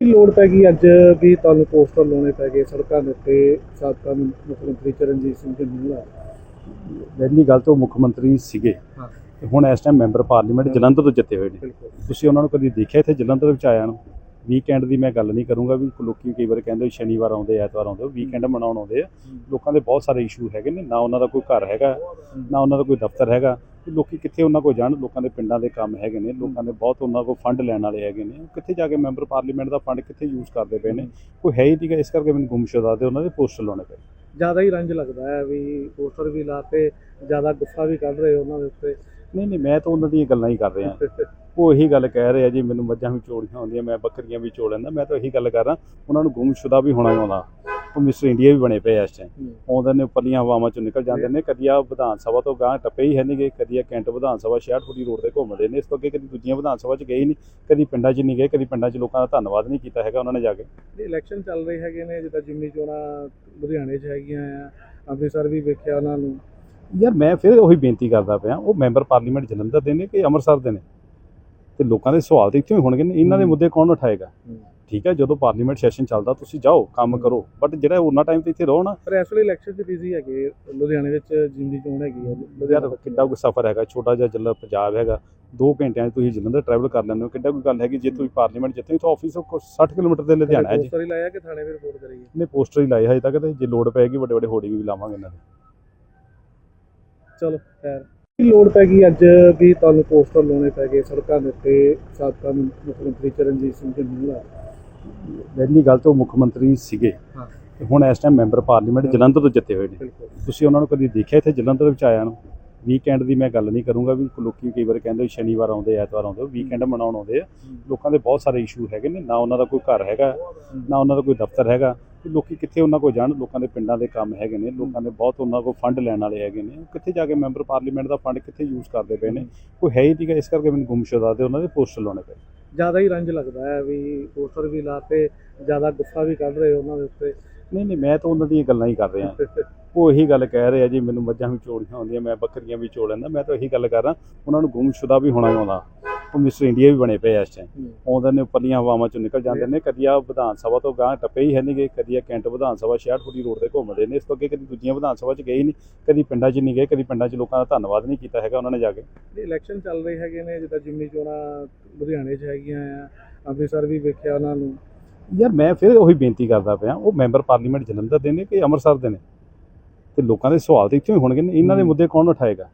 ਲੋੜ ਪੈ ਗਈ ਅੱਜ ਵੀ ਤੁਹਾਨੂੰ ਪੋਸਟਰ ਲਾਉਣੇ ਪੈ ਗਏ ਸੜਕਾਂ ਦੇ ਉੱਤੇ? ਸਾਬਕਾ ਮੁੱਖ ਮੰਤਰੀ ਚਰਨਜੀਤ ਸਿੰਘ ਢਿੱਲੋਂ ਪਹਿਲੀ ਗੱਲ ਤਾਂ ਮੁੱਖ ਮੰਤਰੀ ਸੀਗੇ। ਹੁਣ ਇਸ ਟਾਈਮ ਮੈਂਬਰ ਪਾਰਲੀਮੈਂਟ ਜਲੰਧਰ ਤੋਂ ਜਿੱਤੇ ਹੋਏ ਨੇ। ਤੁਸੀਂ ਉਹਨਾਂ ਨੂੰ ਕਦੀ ਦੇਖਿਆ ਇੱਥੇ ਜਲੰਧਰ ਵਿੱਚ ਆਇਆ ਨੂੰ? ਵੀਕਐਂਡ ਦੀ ਮੈਂ ਗੱਲ ਨਹੀਂ ਕਰੂੰਗਾ ਵੀ ਲੋਕੀ ਕਈ ਵਾਰ ਕਹਿੰਦੇ ਸ਼ਨੀਵਾਰ ਆਉਂਦੇ ਐਤਵਾਰ ਆਉਂਦੇ ਵੀਕਐਂਡ ਮਨਾਉਣ ਆਉਂਦੇ ਆ। ਲੋਕਾਂ ਦੇ ਬਹੁਤ ਸਾਰੇ ਇਸ਼ੂ ਹੈਗੇ ਨੇ। ਨਾ ਉਹਨਾਂ ਦਾ ਕੋਈ ਘਰ ਹੈਗਾ ਨਾ ਉਹਨਾਂ ਦਾ ਕੋਈ ਦਫ਼ਤਰ ਹੈਗਾ। ਤੇ ਲੋਕੀ ਕਿੱਥੇ ਉਹਨਾਂ ਕੋਲ ਜਾਣ ਲੋਕਾਂ ਦੇ ਪਿੰਡਾਂ ਦੇ ਕੰਮ ਹੈਗੇ ਨੇ ਲੋਕਾਂ ਦੇ ਬਹੁਤ ਉਹਨਾਂ ਕੋਲ ਫੰਡ ਲੈਣ ਵਾਲੇ ਹੈਗੇ ਨੇ। ਉਹ ਕਿੱਥੇ ਜਾ ਕੇ ਮੈਂਬਰ ਪਾਰਲੀਮੈਂਟ ਦਾ ਫੰਡ ਕਿੱਥੇ ਯੂਜ਼ ਕਰਦੇ ਪਏ ਨੇ ਕੋਈ ਹੈ ਹੀ ਨਹੀਂਗਾ ਇਸ ਕਰਕੇ ਮੈਨੂੰ ਗੁੰਮਸ਼ੁਦਾ ਤੇ ਉਹਨਾਂ ਦੇ ਪੋਸਟਰ ਲਾਉਣੇ ਪਏ। ਜ਼ਿਆਦਾ ਹੀ ਰੰਜ ਲੱਗਦਾ ਹੈ ਵੀ ਪੋਸਟਰ ਵੀ ਲਾਤੇ ਜ਼ਿਆਦਾ ਗੁੱਸਾ ਵੀ ਕੱਢ ਰਹੇ ਉਹਨਾਂ ਦੇ ਉੱਤੇ। ਨਹੀਂ ਨਹੀਂ ਮੈਂ ਤਾਂ ਉਹਨਾਂ ਦੀਆਂ ਗੱਲਾਂ ਹੀ ਕਰ ਰਿਹਾ। ਉਹ ਇਹੀ ਗੱਲ ਕਹਿ ਰਹੇ ਆ ਜੀ ਮੈਨੂੰ ਮੱਝਾਂ ਵੀ ਚੋੜੀਆਂ ਹੁੰਦੀਆਂ ਮੈਂ ਬੱਕਰੀਆਂ ਵੀ ਚੋ ਲੈਂਦਾ ਮੈਂ ਤਾਂ ਇਹੀ ਗੱਲ ਕਰ ਰਿਹਾ ਉਹਨਾਂ ਨੂੰ ਗੁੰਮਸ਼ੁਦਾ ਵੀ ਹੋਣਾ ਹੀ ਆਉਂਦਾ। ਉਹ ਮਿਸਟਰ ਇੰਡੀਆ ਵੀ ਬਣੇ ਪਏ ਆ ਇਸ ਟਾਈਮ ਆਉਂਦੇ ਨੇ ਉੱਪਰਲੀਆਂ ਹਵਾਵਾਂ ਚੋਂ ਨਿਕਲ ਜਾਂਦੇ ਨੇ ਕਦੀ ਆ ਵਿਧਾਨ ਸਭਾ ਤੋਂ ਗਾਂ ਟੱਪੇ ਹੀ ਹੈ ਨਹੀਂਗੇ ਕਦੀ ਆ ਕੈਂਟ ਵਿਧਾਨ ਸਭਾ 66 ਫੁੱਟੀ ਰੋਡ ਤੇ ਘੁੰਮਦੇ ਨੇ ਇਸ ਤੋਂ ਅੱਗੇ ਕਦੀ ਦੂਜੀਆਂ ਵਿਧਾਨ ਸਭਾ 'ਚ ਗਏ ਹੀ ਨਹੀਂ ਕਦੀ ਪਿੰਡਾਂ 'ਚ ਨਹੀਂ ਗਏ ਕਦੀ ਪਿੰਡਾਂ 'ਚ ਲੋਕਾਂ ਦਾ ਧੰਨਵਾਦ ਨਹੀਂ ਕੀਤਾ ਹੈਗਾ ਉਹਨਾਂ ਨੇ ਜਾ ਕੇ। ਇਲੈਕਸ਼ਨ ਚੱਲ ਰਹੇ ਹੈਗੇ ਨੇ ਜਿੱਦਾਂ ਜਿਮਨੀ ਚੋਣਾਂ ਲੁਧਿਆਣੇ 'ਚ ਹੈਗੀਆਂ ਆ ਅੰਮ੍ਰਿਤਸਰ ਵੀ ਵੇਖਿਆ ਉਹਨਾਂ ਨੂੰ। ਯਾਰ ਮੈਂ ਫਿਰ ਉਹੀ ਬੇਨਤੀ ਕਰਦਾ ਪਿਆ ਉਹ ਮੈਂਬਰ ਪਾਰਲੀਮੈਂਟ ਜਲੰਧਰ ਦੇ ਨੇ ਕਿ ਅੰਮ੍ਰਿਤਸਰ ਦੇ ਨੇ? ਤੇ ਲੋਕਾਂ ਦੇ ਸਵਾਲ ਤੇ ਇੱਥੇ ਹੀ ਹੋਣਗੇ? ਇਹਨਾਂ ਦੇ। ਮੁੱਦੇ ਕੌਣ ਉਠਾਏਗਾ। ਠੀਕ ਹੈ ਜਦੋਂ ਪਾਰਲੀਮੈਂਟ ਸੈਸ਼ਨ ਚੱਲਦਾ ਤੁਸੀਂ ਜਾਓ ਕੰਮ। ਕਰੋ। ਬਟ ਜਿਹੜਾ ਉਹਨਾਂ ਟਾਈਮ ਤੇ ਇੱਥੇ ਰਹੋ ਨਾ ਪਰ ਵੇਲੇ ਇਲੈਕਸ਼ਨ 'ਚ ਬਿਜ਼ੀ ਹੈਗੇ ਲੁਧਿਆਣੇ ਵਿੱਚ ਜਿਮਨੀ ਚੋਣ ਹੈਗੀ ਆ ਲੁਧਿਆਣਾ ਕਿੱਡਾ ਕੋਈ ਸਫ਼ਰ ਹੈਗਾ ਛੋਟਾ ਜਿਹਾ ਜ਼ਿਲ੍ਹਾ ਪੰਜਾਬ ਹੈਗਾ। 2 ਘੰਟਿਆਂ 'ਚ ਤੁਸੀਂ ਜਲੰਧਰ ਟਰੈਵਲ ਕਰ ਲੈਂਦੇ ਹੋ ਕਿੱਡਾ ਕੋਈ ਗੱਲ ਹੈਗੀ ਜੇ ਤੁਸੀਂ ਪਾਰਲੀਮੈਂਟ ਜਿੱਥੇ ਤਾਂ ਆਫਿਸ 60 ਕਿਲੋਮੀਟਰ ਦੇ ਲੁਧਿਆਣਾ ਹੈ ਜੀ ਪੋਸਟਰ ਹੀ ਲਾਇਆ ਕਿ ਥਾਣੇ ਵੀ ਰਿਪੋਰਟ ਕਰੀਏ ਨੇ ਪੋਸਟਰ ਹੀ ਲਾਏ ਹਜੇ ਤੱਕ ਤੇ ਜੇ ਲੋਡ ਪਏਗੀ ਵੱਡੇ ਵੱਡੇ ਹੋਰਡਿੰਗ ਵੀ ਲਾਵਾਂਗੇ ਇਹਨਾਂ ਦੇ। ਚਲੋ ਖੈਰ। ਲੋੜ ਪੈ ਗਈ ਅੱਜ ਵੀ ਤੁਹਾਨੂੰ ਪੋਸਟਰ ਲਾਉਣੇ ਪੈ ਗਏ ਸੜਕਾਂ ਦੇ ਉੱਤੇ ਸਾਬਕਾ ਮੁੱਖ ਮੰਤਰੀ ਚਰਨਜੀਤ ਸਿੰਘ ਢਿੱਲੋਂ ਪਹਿਲੀ ਗੱਲ ਤਾਂ ਉਹ ਮੁੱਖ ਮੰਤਰੀ ਸੀਗੇ। ਤੇ ਹੁਣ ਇਸ ਟਾਈਮ ਮੈਂਬਰ ਪਾਰਲੀਮੈਂਟ ਜਲੰਧਰ ਤੋਂ ਜਿੱਤੇ ਹੋਏ ਨੇ। ਤੁਸੀਂ ਉਹਨਾਂ ਨੂੰ ਕਦੀ ਦੇਖਿਆ ਇੱਥੇ ਜਲੰਧਰ ਵਿੱਚ ਆਇਆ ਨੂੰ? ਵੀਕਐਂਡ ਦੀ ਮੈਂ ਗੱਲ ਨਹੀਂ ਕਰੂੰਗਾ ਵੀ ਲੋਕੀ ਕਈ ਵਾਰ ਕਹਿੰਦੇ ਸ਼ਨੀਵਾਰ ਆਉਂਦੇ ਐਤਵਾਰ ਆਉਂਦੇ ਵੀਕਐਂਡ ਮਨਾਉਣ ਆਉਂਦੇ ਆ। ਲੋਕਾਂ ਦੇ ਬਹੁਤ ਸਾਰੇ ਇਸ਼ੂ ਹੈਗੇ ਨੇ ਨਾ ਉਹਨਾਂ ਦਾ ਕੋਈ ਘਰ ਹੈਗਾ ਨਾ ਉਹਨਾਂ ਦਾ ਕੋਈ ਦਫ਼ਤਰ ਹੈਗਾ। ਲੋਕੀ ਕਿੱਥੇ ਉਹਨਾਂ ਕੋਲ ਜਾਣ? ਲੋਕਾਂ ਦੇ ਪਿੰਡਾਂ ਦੇ ਕੰਮ ਹੈਗੇ ਨੇ ਲੋਕਾਂ ਦੇ ਬਹੁਤ ਉਹਨਾਂ ਕੋਲ ਫੰਡ ਲੈਣ ਵਾਲੇ ਹੈਗੇ ਨੇ। ਕਿੱਥੇ ਜਾ ਕੇ ਮੈਂਬਰ ਪਾਰਲੀਮੈਂਟ ਦਾ ਫੰਡ ਕਿੱਥੇ ਯੂਜ਼ ਕਰਦੇ ਪਏ ਨੇ? ਕੋਈ ਹੈ ਹੀ ਨਹੀਂਗਾ ਇਸ ਕਰਕੇ ਮੈਨੂੰ ਗੁੰਮਸ਼ੁਦਾ ਤੇ ਉਹਨਾਂ ਦੇ ਪੋਸਟਰ ਲਾਉਣੇ ਪਏ। ਜ਼ਿਆਦਾ ਹੀ ਰੰਜ ਲੱਗਦਾ ਹੈ ਵੀ ਪੋਸਟਰ ਵੀ ਲਾਤੇ ਜ਼ਿਆਦਾ ਗੁੱਸਾ ਵੀ ਕੱਢ ਰਹੇ ਉਹਨਾਂ ਦੇ ਉੱਤੇ। ਨਹੀਂ ਨਹੀਂ, ਮੈਂ ਤਾਂ ਉਹਨਾਂ ਦੀਆਂ ਗੱਲਾਂ ਹੀ ਕਰ ਰਿਹਾ। ਉਹ ਇਹੀ ਗੱਲ ਕਹਿ ਰਹੇ ਆ ਜੀ, ਮੈਨੂੰ ਮੱਝਾਂ ਵੀ ਚੋੜੀਆਂ ਆਉਂਦੀਆਂ ਮੈਂ ਬੱਕਰੀਆਂ ਵੀ ਚੋ ਲੈਂਦਾ, ਮੈਂ ਤਾਂ ਇਹੀ ਗੱਲ ਕਰ ਰਿਹਾ, ਉਹਨਾਂ ਨੂੰ ਗੁੰਮਸ਼ੁਦਾ ਵੀ ਹੋਣਾ ਹੀ ਆਉਂਦਾ। ਉਹ ਮਿਸਟਰ ਇੰਡੀਆ ਵੀ ਬਣੇ ਪਏ ਆ ਇਸ ਟਾਈਮ ਆਉਂਦੇ ਨੇ ਉੱਪਰਲੀਆਂ ਹਵਾਵਾਂ ਚੋਂ ਨਿਕਲ ਜਾਂਦੇ ਨੇ ਕਦੀ ਆ ਵਿਧਾਨ ਸਭਾ ਤੋਂ ਗਾਂ ਟੱਪੇ ਹੀ ਹੈ ਨਹੀਂਗੇ ਕਦੀ ਆ ਕੈਂਟ ਵਿਧਾਨ ਸਭਾ 66 ਫੁੱਟੀ ਰੋਡ ਤੇ ਘੁੰਮਦੇ ਨੇ ਇਸ ਤੋਂ ਅੱਗੇ ਕਦੀ ਦੂਜੀਆਂ ਵਿਧਾਨ ਸਭਾ 'ਚ ਗਏ ਹੀ ਨਹੀਂ ਕਦੀ ਪਿੰਡਾਂ 'ਚ ਨਹੀਂ ਗਏ ਕਦੀ ਪਿੰਡਾਂ 'ਚ ਲੋਕਾਂ ਦਾ ਧੰਨਵਾਦ ਨਹੀਂ ਕੀਤਾ ਹੈਗਾ ਉਹਨਾਂ ਨੇ ਜਾ ਕੇ। ਇਲੈਕਸ਼ਨ ਚੱਲ ਰਹੇ ਹੈਗੇ ਨੇ ਜਿੱਦਾਂ ਜਿਮਨੀ ਚੋਣਾਂ ਲੁਧਿਆਣੇ 'ਚ ਹੈਗੀਆਂ ਆ ਅੰਮ੍ਰਿਤਸਰ ਵੀ ਵੇਖਿਆ ਉਹਨਾਂ ਨੂੰ। ਯਾਰ ਮੈਂ ਫਿਰ ਉਹੀ ਬੇਨਤੀ ਕਰਦਾ ਪਿਆ ਉਹ ਮੈਂਬਰ ਪਾਰਲੀਮੈਂਟ ਜਲੰਧਰ ਦੇ ਨੇ ਕਿ ਅੰਮ੍ਰਿਤਸਰ ਦੇ ਨੇ? ਤੇ ਲੋਕਾਂ ਦੇ ਸਵਾਲ ਤੇ ਇੱਥੇ ਹੀ ਹੋਣਗੇ ਇਹਨਾਂ ਦੇ। ਮੁੱਦੇ ਕੌਣ ਉਠਾਏਗਾ?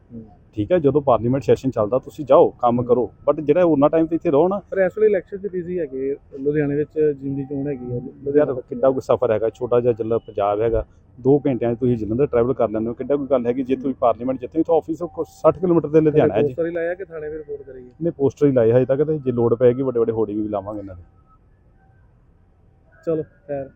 ਠੀਕ ਹੈ ਜਦੋਂ ਪਾਰਲੀਮੈਂਟ ਸੈਸ਼ਨ ਚੱਲਦਾ ਤੁਸੀਂ ਜਾਓ ਕੰਮ ਕਰੋ। ਬਟ ਜਿਹੜਾ ਉਹਨਾਂ ਟਾਈਮ ਤੇ ਇੱਥੇ ਰਹੋ ਨਾ ਪਰ ਇਸ ਵੇਲੇ ਇਲੈਕਸ਼ਨ 'ਚ ਬਿਜ਼ੀ ਹੈਗੇ ਲੁਧਿਆਣੇ ਵਿੱਚ ਜਿਮਨੀ ਚੋਣ ਹੈਗੀ ਯਾਰ ਲੁਧਿਆਣਾ ਕਿੱਡਾ ਕੋਈ ਸਫ਼ਰ ਹੈਗਾ ਛੋਟਾ ਜਿਹਾ ਜ਼ਿਲ੍ਹਾ ਪੰਜਾਬ ਹੈਗਾ 2 ਘੰਟਿਆਂ 'ਚ ਤੁਸੀਂ ਜਲੰਧਰ ਟਰੈਵਲ ਕਰ ਲੈਂਦੇ ਹੋ ਕਿੱਡਾ ਕੋਈ ਗੱਲ ਹੈਗੀ ਜੇ ਤੁਸੀਂ ਪਾਰਲੀਮੈਂਟ ਜਿੱਥੇ ਤਾਂ ਆਫਿਸ 60 ਕਿਲੋਮੀਟਰ ਦੇ ਲੁਧਿਆਣਾ ਹੈ ਜੀ। ਪੋਸਟਰ ਹੀ ਲਾਇਆ ਕਿ ਥਾਣੇ ਵੀ ਰਿਪੋਰਟ ਕਰੀਏ? ਨੇ ਪੋਸਟਰ ਹੀ ਲਾਏ ਹਜੇ ਤੱਕ ਤੇ ਜੇ ਲੋਡ ਪਏਗੀ ਵੱਡੇ ਵੱਡੇ ਹੋਰਡਿੰਗ ਵੀ ਲਾਵਾਂਗੇ ਇਹਨਾਂ ਦੇ। ਚਲੋ ਖੈਰ।